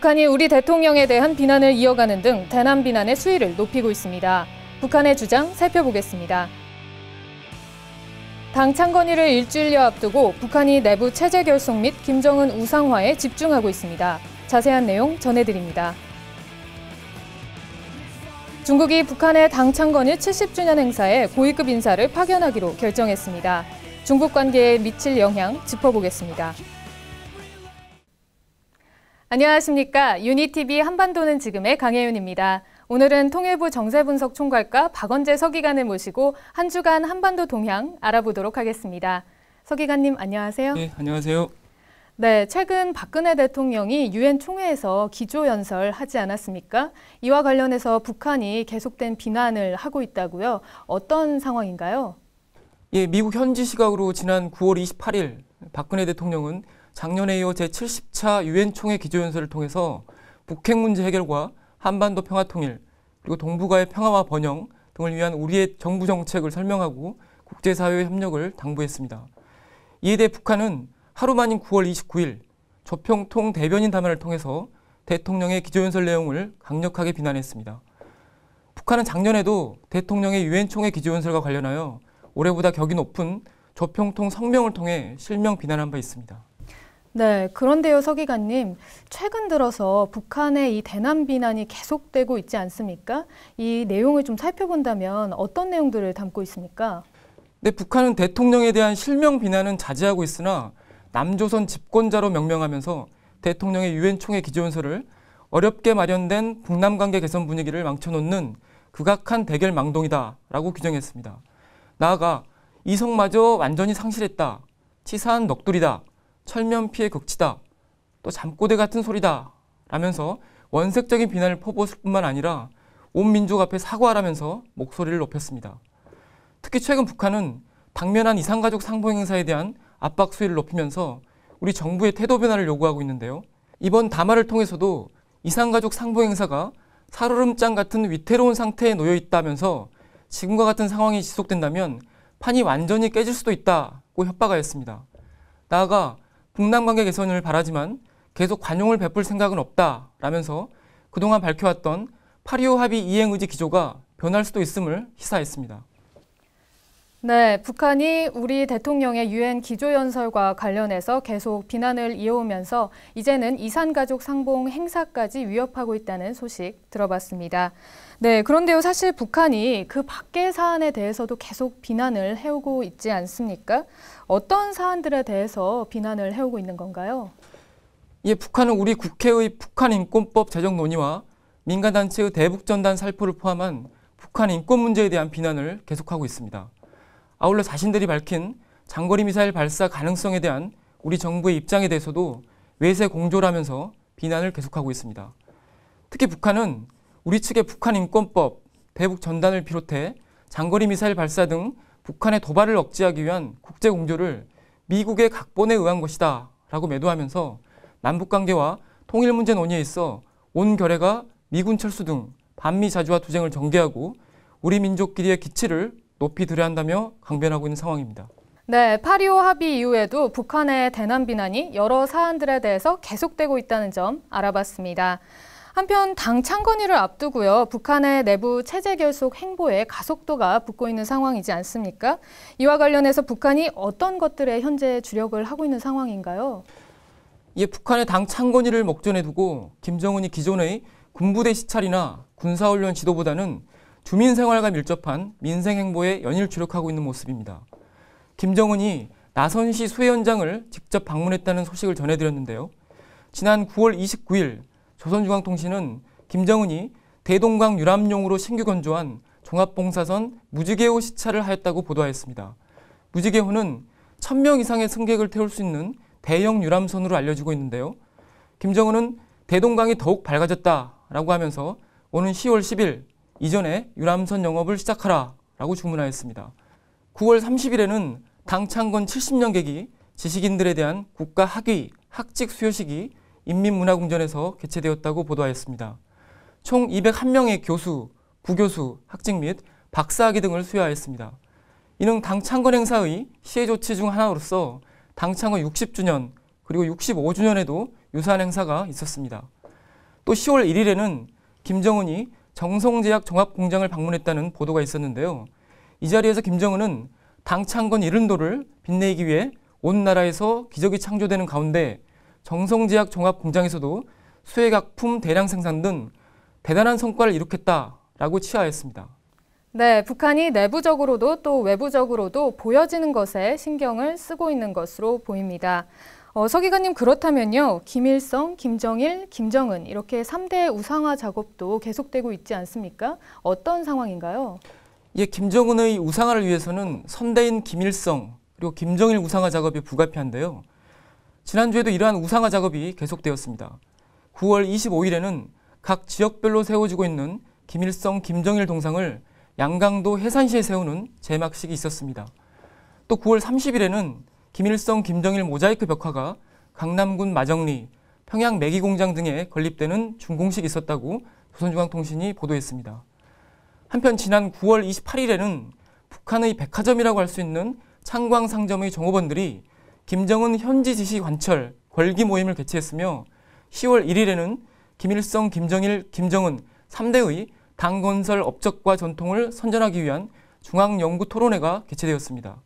북한이 우리 대통령에 대한 비난을 이어가는 등 대남 비난의 수위를 높이고 있습니다. 북한의 주장 살펴보겠습니다. 당 창건일을 일주일여 앞두고 북한이 내부 체제 결속 및 김정은 우상화에 집중하고 있습니다. 자세한 내용 전해드립니다. 중국이 북한의 당 창건일 70주년 행사에 고위급 인사를 파견하기로 결정했습니다. 중국 관계에 미칠 영향 짚어보겠습니다. 안녕하십니까. 유니티비 한반도는 지금의 강혜윤입니다. 오늘은 통일부 정세분석 총괄과 박원재 서기관을 모시고 한 주간 한반도 동향 알아보도록 하겠습니다. 서기관님 안녕하세요. 네, 안녕하세요. 네, 최근 박근혜 대통령이 유엔 총회에서 기조연설 하지 않았습니까? 이와 관련해서 북한이 계속된 비난을 하고 있다고요. 어떤 상황인가요? 예, 미국 현지 시각으로 지난 9월 28일 박근혜 대통령은 작년에 이어 제70차 유엔 총회 기조연설을 통해서 북핵 문제 해결과 한반도 평화 통일 그리고 동북아의 평화와 번영 등을 위한 우리의 정부 정책을 설명하고 국제사회의 협력을 당부했습니다. 이에 대해 북한은 하루 만인 9월 29일 조평통 대변인 담화를 통해서 대통령의 기조연설 내용을 강력하게 비난했습니다. 북한은 작년에도 대통령의 유엔 총회 기조연설과 관련하여 올해보다 격이 높은 조평통 성명을 통해 실명 비난한 바 있습니다. 네, 그런데요, 서기관님. 최근 들어서 북한의 이 대남 비난이 계속되고 있지 않습니까? 이 내용을 좀 살펴본다면 어떤 내용들을 담고 있습니까? 네, 북한은 대통령에 대한 실명 비난은 자제하고 있으나 남조선 집권자로 명명하면서 대통령의 유엔 총회 기조연설을 어렵게 마련된 북남 관계 개선 분위기를 망쳐놓는 극악한 대결 망동이다라고 규정했습니다. 나아가 이성마저 완전히 상실했다. 치사한 넋두리다. 철면 피해 극치다. 또 잠꼬대 같은 소리다. 라면서 원색적인 비난을 퍼부었을 뿐만 아니라 온 민족 앞에 사과하라면서 목소리를 높였습니다. 특히 최근 북한은 당면한 이상가족 상봉 행사에 대한 압박 수위를 높이면서 우리 정부의 태도 변화를 요구하고 있는데요. 이번 담화를 통해서도 이상가족 상봉 행사가 살얼음장 같은 위태로운 상태에 놓여 있다면서 지금과 같은 상황이 지속된다면 판이 완전히 깨질 수도 있다고 협박하였습니다. 나아가 북남 관계 개선을 바라지만 계속 관용을 베풀 생각은 없다라면서 그동안 밝혀왔던 8.25 합의 이행 의지 기조가 변할 수도 있음을 시사했습니다. 네, 북한이 우리 대통령의 유엔 기조연설과 관련해서 계속 비난을 이어오면서 이제는 이산가족 상봉 행사까지 위협하고 있다는 소식 들어봤습니다. 네, 그런데요, 사실 북한이 그 밖의 사안에 대해서도 계속 비난을 해오고 있지 않습니까? 어떤 사안들에 대해서 비난을 해오고 있는 건가요? 예, 북한은 우리 국회의 북한인권법 제정 논의와 민간단체의 대북전단 살포를 포함한 북한 인권 문제에 대한 비난을 계속하고 있습니다. 아울러 자신들이 밝힌 장거리 미사일 발사 가능성에 대한 우리 정부의 입장에 대해서도 외세 공조라면서 비난을 계속하고 있습니다. 특히 북한은 우리 측의 북한 인권법, 대북 전단을 비롯해 장거리 미사일 발사 등 북한의 도발을 억제하기 위한 국제 공조를 미국의 각본에 의한 것이다 라고 매도하면서 남북 관계와 통일 문제 논의에 있어 온 결의가 미군 철수 등 반미 자주화 투쟁을 전개하고 우리 민족끼리의 기치를 높이 들여야 한다며 강변하고 있는 상황입니다. 네, 8.25 합의 이후에도 북한의 대남 비난이 여러 사안들에 대해서 계속되고 있다는 점 알아봤습니다. 한편 당 창건일을 앞두고요. 북한의 내부 체제 결속 행보에 가속도가 붙고 있는 상황이지 않습니까? 이와 관련해서 북한이 어떤 것들에 현재 주력을 하고 있는 상황인가요? 예, 북한의 당 창건일을 목전에 두고 김정은이 기존의 군부대 시찰이나 군사훈련 지도보다는 주민 생활과 밀접한 민생 행보에 연일 주력하고 있는 모습입니다. 김정은이 나선시 수해 현장을 직접 방문했다는 소식을 전해드렸는데요. 지난 9월 29일 조선중앙통신은 김정은이 대동강 유람용으로 신규 건조한 종합봉사선 무지개호 시찰을 하였다고 보도하였습니다. 무지개호는 1000명 이상의 승객을 태울 수 있는 대형 유람선으로 알려지고 있는데요. 김정은은 대동강이 더욱 밝아졌다라고 하면서 오는 10월 10일 이전에 유람선 영업을 시작하라라고 주문하였습니다. 9월 30일에는 당 창건 70년 계기 지식인들에 대한 국가 학위, 학직 수여식이 인민문화궁전에서 개최되었다고 보도하였습니다. 총 201명의 교수, 부교수, 학직 및 박사학위 등을 수여하였습니다. 이는 당 창건 행사의 시해 조치 중 하나로서 당 창건 60주년 그리고 65주년에도 유사한 행사가 있었습니다. 또 10월 1일에는 김정은이 정성제약 종합공장을 방문했다는 보도가 있었는데요. 이 자리에서 김정은은 당 창건 이른도를 빛내기 위해 온 나라에서 기적이 창조되는 가운데 정성제약 종합공장에서도 수액약품 대량 생산 등 대단한 성과를 이룩했다라고 치하했습니다. 네, 북한이 내부적으로도 또 외부적으로도 보여지는 것에 신경을 쓰고 있는 것으로 보입니다. 어, 서 기관님 그렇다면요. 김일성, 김정일, 김정은 이렇게 3대 우상화 작업도 계속되고 있지 않습니까? 어떤 상황인가요? 예, 김정은의 우상화를 위해서는 선대인 김일성 그리고 김정일 우상화 작업이 불가피한데요. 지난주에도 이러한 우상화 작업이 계속되었습니다. 9월 25일에는 각 지역별로 세워지고 있는 김일성, 김정일 동상을 양강도 해산시에 세우는 제막식이 있었습니다. 또 9월 30일에는 김일성, 김정일 모자이크 벽화가 강남군 마정리, 평양 매기공장 등에 건립되는 준공식이 있었다고 조선중앙통신이 보도했습니다. 한편 지난 9월 28일에는 북한의 백화점이라고 할 수 있는 창광 상점의 종업원들이 김정은 현지 지시 관철 걸기 모임을 개최했으며 10월 1일에는 김일성, 김정일, 김정은 3대의 당 건설 업적과 전통을 선전하기 위한 중앙연구 토론회가 개최되었습니다.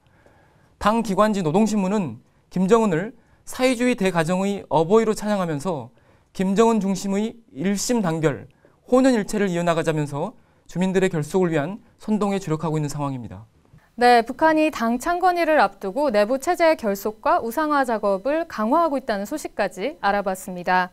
당 기관지 노동신문은 김정은을 사회주의 대가정의 어버이로 찬양하면서 김정은 중심의 일심 단결, 혼연일체를 이어나가자면서 주민들의 결속을 위한 선동에 주력하고 있는 상황입니다. 네, 북한이 당 창건일을 앞두고 내부 체제 결속과 우상화 작업을 강화하고 있다는 소식까지 알아봤습니다.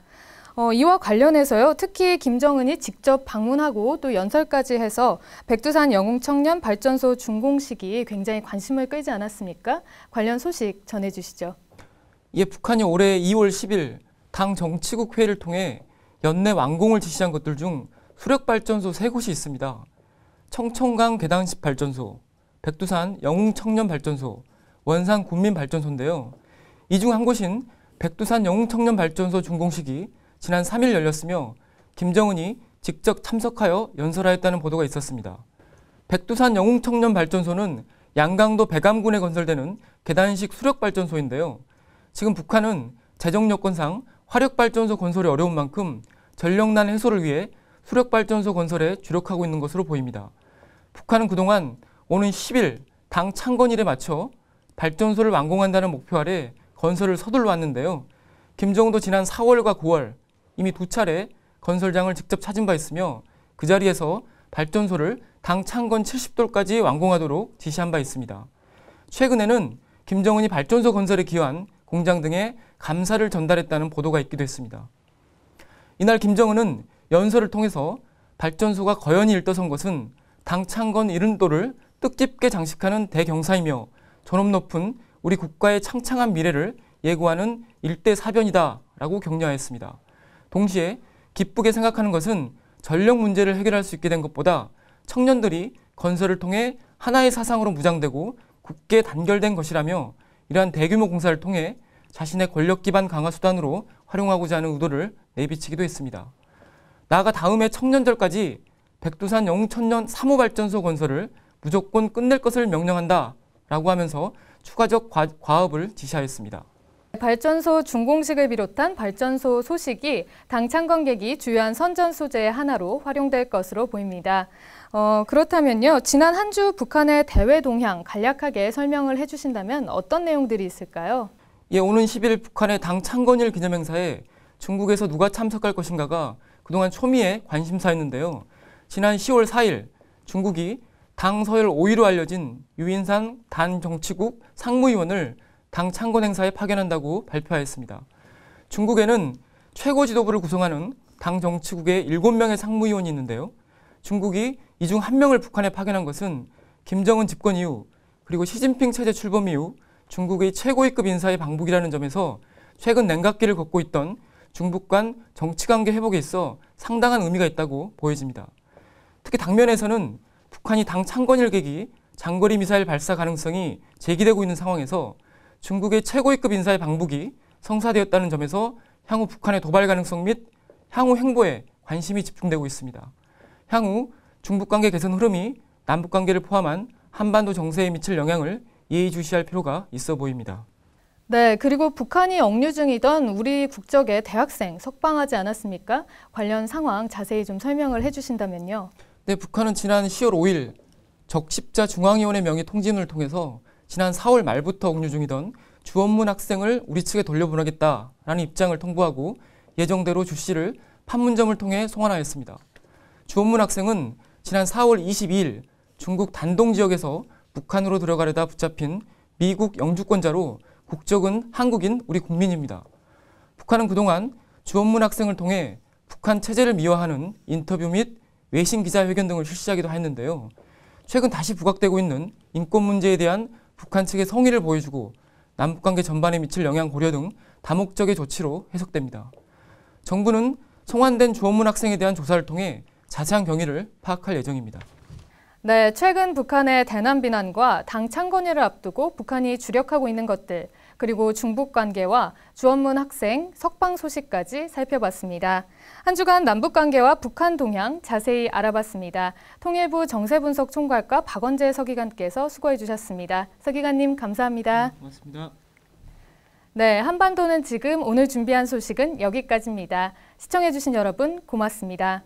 어, 이와 관련해서요, 특히 김정은이 직접 방문하고 또 연설까지 해서 백두산 영웅 청년 발전소 준공식이 굉장히 관심을 끌지 않았습니까? 관련 소식 전해주시죠. 예, 북한이 올해 2월 10일 당 정치국 회의를 통해 연내 완공을 지시한 것들 중 수력 발전소 세 곳이 있습니다. 청천강 계단식 발전소, 백두산 영웅 청년 발전소, 원산 군민 발전소인데요. 이 중 한 곳인 백두산 영웅 청년 발전소 준공식이 지난 3일 열렸으며 김정은이 직접 참석하여 연설하였다는 보도가 있었습니다. 백두산 영웅청년발전소는 양강도 백암군에 건설되는 계단식 수력발전소인데요. 지금 북한은 재정 여건상 화력발전소 건설이 어려운 만큼 전력난 해소를 위해 수력발전소 건설에 주력하고 있는 것으로 보입니다. 북한은 그동안 오는 10일 당 창건일에 맞춰 발전소를 완공한다는 목표 아래 건설을 서둘러 왔는데요. 김정은도 지난 4월과 9월 이미 두 차례 건설장을 직접 찾은 바 있으며 그 자리에서 발전소를 당 창건 70돌까지 완공하도록 지시한 바 있습니다. 최근에는 김정은이 발전소 건설에 기여한 공장 등에 감사를 전달했다는 보도가 있기도 했습니다. 이날 김정은은 연설을 통해서 발전소가 거연히 일떠선 것은 당 창건 70돌을 뜻깊게 장식하는 대경사이며 존엄 높은 우리 국가의 창창한 미래를 예고하는 일대 사변이다 라고 격려하였습니다. 동시에 기쁘게 생각하는 것은 전력 문제를 해결할 수 있게 된 것보다 청년들이 건설을 통해 하나의 사상으로 무장되고 굳게 단결된 것이라며 이러한 대규모 공사를 통해 자신의 권력 기반 강화 수단으로 활용하고자 하는 의도를 내비치기도 했습니다. 나아가 다음해 청년절까지 백두산 영천년 3호 발전소 건설을 무조건 끝낼 것을 명령한다 라고 하면서 추가적 과, 과업을 지시하였습니다. 발전소 준공식을 비롯한 발전소 소식이 당 창건객이 주요한 선전 소재의 하나로 활용될 것으로 보입니다. 어, 그렇다면요. 지난 한 주 북한의 대외 동향 간략하게 설명을 해주신다면 어떤 내용들이 있을까요? 예, 오는 10일 북한의 당 창건일 기념행사에 중국에서 누가 참석할 것인가가 그동안 초미의 관심사였는데요. 지난 10월 4일 중국이 당 서열 5위로 알려진 유인산 단 정치국 상무위원을 당 창건 행사에 파견한다고 발표하였습니다. 중국에는 최고 지도부를 구성하는 당 정치국의 7명의 상무위원이 있는데요. 중국이 이 중 한 명을 북한에 파견한 것은 김정은 집권 이후 그리고 시진핑 체제 출범 이후 중국의 최고위급 인사의 방북이라는 점에서 최근 냉각기를 걷고 있던 중북 간 정치관계 회복에 있어 상당한 의미가 있다고 보여집니다. 특히 당면에서는 북한이 당 창건일 계기 장거리 미사일 발사 가능성이 제기되고 있는 상황에서 중국의 최고위급 인사의 방북이 성사되었다는 점에서 향후 북한의 도발 가능성 및 향후 행보에 관심이 집중되고 있습니다. 향후 중북 관계 개선 흐름이 남북 관계를 포함한 한반도 정세에 미칠 영향을 예의주시할 필요가 있어 보입니다. 네, 그리고 북한이 억류 중이던 우리 국적의 대학생 석방하지 않았습니까? 관련 상황 자세히 좀 설명을 해주신다면요. 네, 북한은 지난 10월 5일 적십자 중앙위원회 명의 통지문을 통해서 지난 4월 말부터 억류 중이던 주원문 학생을 우리 측에 돌려보내겠다라는 입장을 통보하고 예정대로 주 씨를 판문점을 통해 송환하였습니다. 주원문 학생은 지난 4월 22일 중국 단동 지역에서 북한으로 들어가려다 붙잡힌 미국 영주권자로 국적은 한국인 우리 국민입니다. 북한은 그동안 주원문 학생을 통해 북한 체제를 미화하는 인터뷰 및 외신 기자회견 등을 실시하기도 했는데요. 최근 다시 부각되고 있는 인권 문제에 대한 북한 측의 성의를 보여주고 남북 관계 전반에 미칠 영향 고려 등 다목적의 조치로 해석됩니다. 정부는 송환된 주원문 학생에 대한 조사를 통해 자세한 경위를 파악할 예정입니다. 네, 최근 북한의 대남 비난과 당 창건일을 앞두고 북한이 주력하고 있는 것들, 그리고 중북 관계와 주원문 학생 석방 소식까지 살펴봤습니다. 한 주간 남북 관계와 북한 동향 자세히 알아봤습니다. 통일부 정세분석 총괄과 박원재 서기관께서 수고해 주셨습니다. 서기관님 감사합니다. 고맙습니다. 네, 한반도는 지금 오늘 준비한 소식은 여기까지입니다. 시청해 주신 여러분 고맙습니다.